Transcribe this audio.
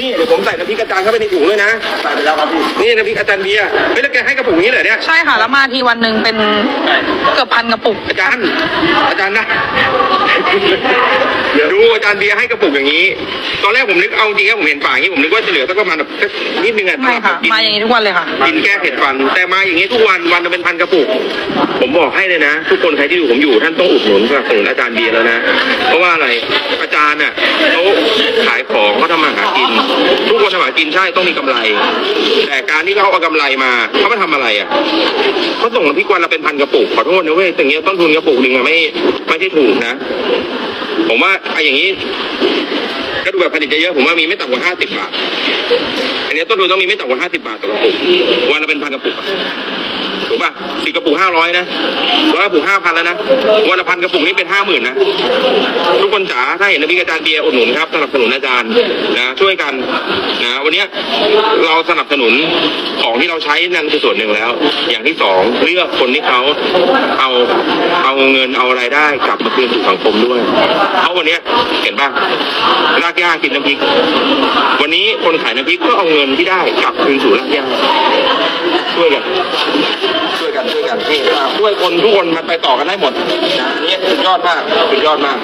นี่เดี๋ยวผมใส่น้ำพริกอาจารย์เข้าไปในถุงเลยนะ ใส่ไปแล้วครับพี่นี่น้ำพริกอาจารย์เบียร์เฮ้ยแล้วแกให้กระปุกนี้เหรอเนี่ย ใช่ค่ะแล้วมาทีวันหนึ่งเป็นเกือบพันกระปุก อาจารย์ อาจารย์นะ ดูอาจารย์เบียร์ให้กระปุกอย่างนี้ ตอนแรกผมนึกเอาจริงๆผมเห็นฝาอย่างนี้ผมนึกว่าจะเหลือสักประมาณแบบสักนิดนึงอะไม่ค่ะ มาอย่างนี้ทุกวันเลยค่ะ กินแก้เผ็ดฟัน แต่มาอย่างนี้ทุกวันวันละเป็นพันกระปุก ผมบอกให้เลยนะ ทุกคนใครที่ดูผมอยู่ท่านต้องอุดหนุนสนับสนุนอาจารย์เบียร์แล้วนะ เพราะว่าอะไร อาจารย์น่ะเขาขายของเขาทำมาหากินทุก คนทำมาหากินใช่ต้องมีกำไร แต่การที่เขาเอากำไรมาเขามาทำอะไรอะเขาส่งน้ำพริกวันละเป็นพันกระปุกขอโทษนะเว้ยอย่างเงี้ยต้นทุนกระปุกหนึ่งอะไม่ไม่ใช่ถูกนะ ผมว่าไอ้อย่างนี้ก็ดูแบบผลิตเยอะๆผมว่ามีไม่ต่ำกว่าห้าสิบบาทอันนี้ต้นทุนต้องมีไม่ต่ำกว่าห้าสิบาทต่อกระปุกวันละเป็นพันกระปุก ป่ะสี่กระปุกห้าร้อยนะร้อยกระปุกห้าพันแล้วนะวันละพันกระปุกนี่เป็นห้าหมื่นนะ ทุกคนจ๋าถ้าเห็นนพิกอาจารย์เบียร์อุดหนุนครับสนับสนุนอาจารย์นะช่วยกันนะวันนี้เราสนับสนุนของที่เราใช้นั่นคือส่วนหนึ่งแล้ว อย่างที่สองเลือกคนที่เขาเอาเอาเงินเอารายได้กลับมาคืนสู่สังคมด้วยเพราะวันนี้เห็นป่ะรากหญ้ากินน้ำพริก วันนี้คนขายน้ำพริกก็เอาเงินที่ได้กลับคืนสู่รากหญ้าช่วยกัน ช่วยกันนี่ช่วยคนทุกคนมันไปต่อกันได้หมดนะนี่สุดยอดมากสุดยอดมาก